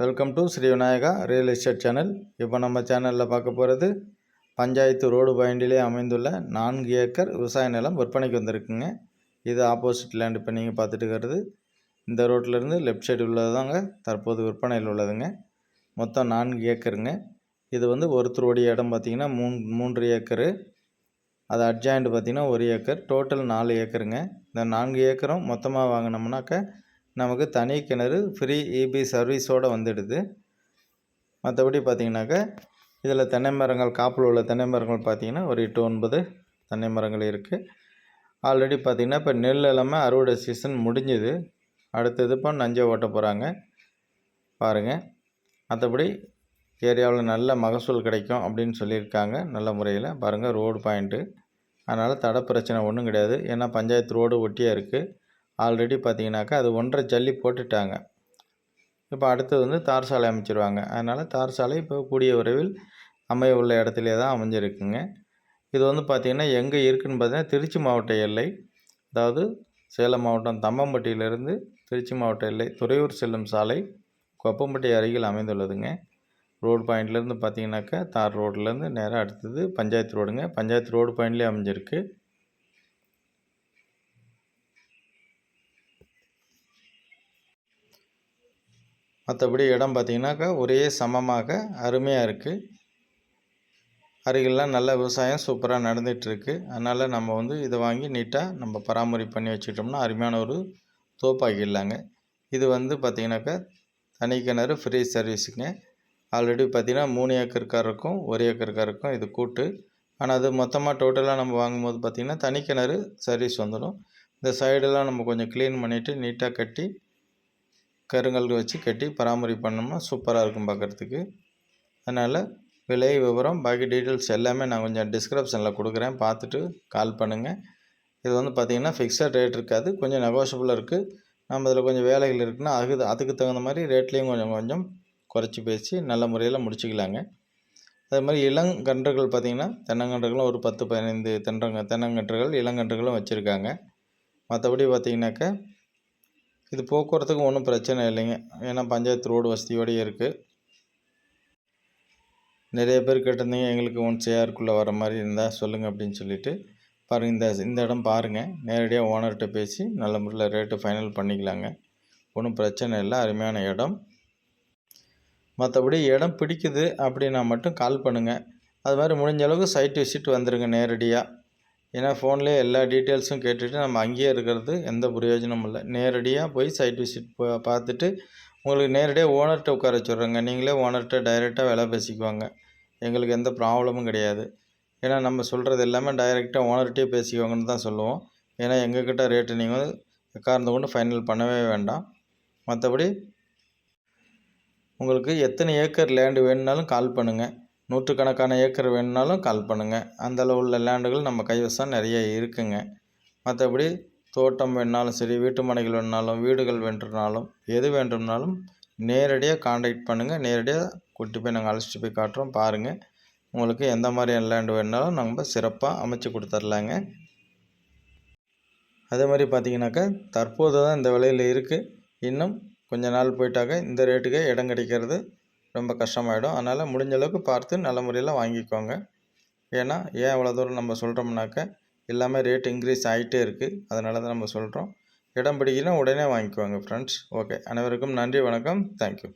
Welcome to Shri Vinayaka real estate channel இப்போ நம்ம சேனலில் பார்க்க போகிறது பஞ்சாயத்து ரோடு பாயிண்டிலே அமைந்துள்ள நான்கு ஏக்கர் விவசாய நிலம் விற்பனைக்கு வந்திருக்குங்க. இது ஆப்போசிட் லேண்ட் இப்போ நீங்கள் பார்த்துட்டு இருக்கிறது. இந்த ரோட்டிலேருந்து லெஃப்ட் சைடு உள்ளதாங்க தற்போது விற்பனையில் உள்ளதுங்க. மொத்தம் நான்கு ஏக்கருங்க. இது வந்து ஒருத்தருடைய இடம் பார்த்திங்கன்னா மூணு மூன்று ஏக்கரு. அது அட்ஜாயிண்ட் பார்த்திங்கன்னா ஒரு ஏக்கர். டோட்டல் நாலு ஏக்கருங்க. இந்த நான்கு ஏக்கரும் மொத்தமாக வாங்கினோம்னாக்க நமக்கு தனி கிணறு ஃப்ரீ இபி சர்வீஸோடு வந்துடுது. மற்றபடி பார்த்திங்கனாக்கா இதில் தென்னை மரங்கள் காப்பில் உள்ள தென்னை மரங்கள் பார்த்திங்கன்னா ஒரு எட்டு ஒன்பது தென்னை மரங்கள் இருக்குது ஆல்ரெடி பார்த்திங்கன்னா இப்போ நெல் எல்லாமே அறுவடை சீசன் முடிஞ்சுது. அடுத்தது இப்போ நஞ்சை ஓட்ட போகிறாங்க பாருங்கள் மற்றபடி ஏரியாவில் நல்ல மகசூல் கிடைக்கும் அப்படின்னு சொல்லியிருக்காங்க நல்ல முறையில். பாருங்கள் ரோடு பாயிண்ட்டு அதனால் தடை பிரச்சனை ஒன்றும் கிடையாது. ஏன்னா பஞ்சாயத்து ரோடு ஒட்டியாக இருக்குது ஆல்ரெடி பார்த்தீங்கன்னாக்கா அது ஒன்றரை ஜல்லி போட்டுட்டாங்க. இப்போ அடுத்தது வந்து தார் சாலை அமைச்சிருவாங்க. அதனால் தார் சாலை இப்போ கூடிய விரைவில் அமைய உள்ள இடத்துலே தான் அமைஞ்சிருக்குங்க. இது வந்து பார்த்திங்கன்னா எங்கே இருக்குதுன்னு பார்த்தீங்கன்னா திருச்சி மாவட்ட எல்லை அதாவது சேலம் மாவட்டம் தம்மம்பட்டியிலிருந்து திருச்சி மாவட்ட எல்லை துறையூர் செல்லும் சாலை கொப்பம்பட்டி அருகில் அமைந்துள்ளதுங்க. ரோடு பாயிண்ட்லேருந்து பார்த்தீங்கன்னாக்கா தார் ரோட்லேருந்து நேராக அடுத்தது பஞ்சாயத்து ரோடுங்க. பஞ்சாயத்து ரோடு பாயிண்ட்லேயே அமைஞ்சிருக்கு. மற்றபடி இடம் பார்த்திங்கனாக்கா ஒரே சமமாக அருமையாக இருக்குது அருகிலாம் நல்ல விவசாயம் சூப்பராக நடந்துகிட்ருக்கு அதனால் நம்ம வந்து இதை வாங்கி நீட்டாக நம்ம பராமரிப்பு பண்ணி வச்சுக்கிட்டோம்னா அருமையான ஒரு தோப்பாக்கிடலாங்க இது வந்து பார்த்திங்கனாக்கா தனி கிணறு ஃப்ரீ சர்வீஸுங்க ஆல்ரெடி பார்த்திங்கன்னா மூணு ஏக்கருக்காருக்கும் ஒரு ஏக்கருக்காருக்கும் இது கூட்டு. ஆனால் அது மொத்தமாக டோட்டலாக நம்ம வாங்கும்போது பார்த்திங்கன்னா தனி கிணறு சர்வீஸ் வந்துடும். இந்த சைடெல்லாம் நம்ம கொஞ்சம் க்ளீன் பண்ணிவிட்டு நீட்டாக கட்டி கருங்கல் வச்சு கட்டி பராமரிப்பு பண்ணோம்னா சூப்பராக இருக்கும் பார்க்குறதுக்கு அதனால் விலை விவரம் பாக்கி டீட்டெயில்ஸ் எல்லாமே நான் கொஞ்சம் டிஸ்கிரிப்ஷனில் கொடுக்குறேன். பார்த்துட்டு கால் பண்ணுங்கள் இது வந்து பார்த்திங்கன்னா ஃபிக்ஸட் ரேட் இருக்காது. கொஞ்சம் நெகோஷியபிளாக இருக்குது நம்ம இதில் கொஞ்சம் வேலைகள் இருக்குன்னா அதுக்கு அதுக்கு தகுந்த மாதிரி ரேட்லேயும் கொஞ்சம் கொஞ்சம் குறைச்சி பேசி நல்ல முறையில் முடிச்சுக்கலாங்க. அதே மாதிரி இளங்கன்றுகள் பார்த்திங்கன்னா தென்னங்கன்றுகளும் ஒரு பத்து பதினைந்து தென்றங்க தென்னங்கன்றுகள் இளங்கன்றுகளும் வச்சுருக்காங்க. மற்றபடி பார்த்திங்கனாக்கா இது போக்குவரத்துக்கு ஒன்றும் பிரச்சனை இல்லைங்க. ஏன்னா பஞ்சாயத்து ரோடு வசதியோடய இருக்குது நிறைய பேர் கேட்டிருந்தீங்க எங்களுக்கு ஒன் சேஆருக்குள்ளே வர மாதிரி இருந்தால் சொல்லுங்கள் அப்படின்னு சொல்லிவிட்டு பாருங்கள் இந்த இந்த இடம் பாருங்கள் நேரடியாக ஓனர்கிட்ட பேசி நல்ல முறையில் ரேட்டு ஃபைனல் பண்ணிக்கலாங்க. ஒன்றும் பிரச்சனை இல்லை அருமையான இடம். மற்றபடி இடம் பிடிக்குது அப்படின்னா மட்டும் கால் பண்ணுங்கள் அது மாதிரி முடிஞ்ச அளவுக்கு சைட் விசிட் வந்துடுங்க நேரடியாக ஏன்னா ஃபோன்லேயே எல்லா டீட்டெயில்ஸும் கேட்டுட்டு நம்ம அங்கேயே இருக்கிறது எந்த பிரயோஜனமும் இல்லை. நேரடியாக போய் சைட் விசிட் பார்த்துட்டு உங்களுக்கு நேரடியாக ஓனர்கிட்ட உட்கார வச்சுட்றோங்க. நீங்களே ஓனர்கிட்ட டைரெக்டாக விலை பேசிக்குவாங்க. எங்களுக்கு எந்த ப்ராப்ளமும் கிடையாது. ஏன்னா நம்ம சொல்கிறது எல்லாமே டைரெக்டாக ஓனர்கிட்டே பேசிக்குவாங்கன்னு தான் சொல்லுவோம். ஏன்னா எங்கக்கிட்ட ரேட்டு நீங்கள் உட்கார்ந்து கொண்டு ஃபைனல் பண்ணவே வேண்டாம். மற்றபடி உங்களுக்கு எத்தனை ஏக்கர் லேண்டு வேணும்னாலும் கால் பண்ணுங்கள் நூற்றுக்கணக்கான ஏக்கர் வேணும்னாலும் கால் பண்ணுங்கள் அந்தளவு உள்ள லேண்டுகள் நம்ம கைவசம் நிறைய இருக்குங்க. மற்றபடி தோட்டம் வேணுனாலும் சரி வீட்டு மனைகள் வேணுனாலும் வீடுகள் வேண்டுனாலும் எது வேண்டும்னாலும் நேரடியாக காண்டாக்ட் பண்ணுங்கள் நேரடியாக கூட்டி போய் நாங்கள் அழைச்சிட்டு போய் காட்டுறோம். பாருங்கள் உங்களுக்கு எந்த மாதிரியான லேண்டு வேணுனாலும் நம்ம சிறப்பாக அமைச்சு கொடுத்துர்லாங்க. அதே மாதிரி பார்த்தீங்கன்னாக்கா தற்போது தான் இந்த விலையில் இருக்குது இன்னும் கொஞ்ச நாள் போயிட்டாக்க இந்த ரேட்டுக்கே இடம் கிடைக்கிறது. ரொம்ப கஷ்டமாயிடும். அதனால் முடிஞ்ச அளவுக்கு பார்த்து நல்ல முறையில் வாங்கிக்கோங்க. ஏன்னா ஏன் இவ்வளோ தூரம் நம்ம சொல்கிறோம்னாக்க எல்லாமே ரேட் இன்க்ரீஸ் ஆகிட்டே இருக்குது அதனால தான் நம்ம சொல்கிறோம் இடம் பிடிக்கலாம் உடனே வாங்கிக்குவாங்க ஃப்ரெண்ட்ஸ் ஓகே அனைவருக்கும் நன்றி வணக்கம். தேங்க்யூ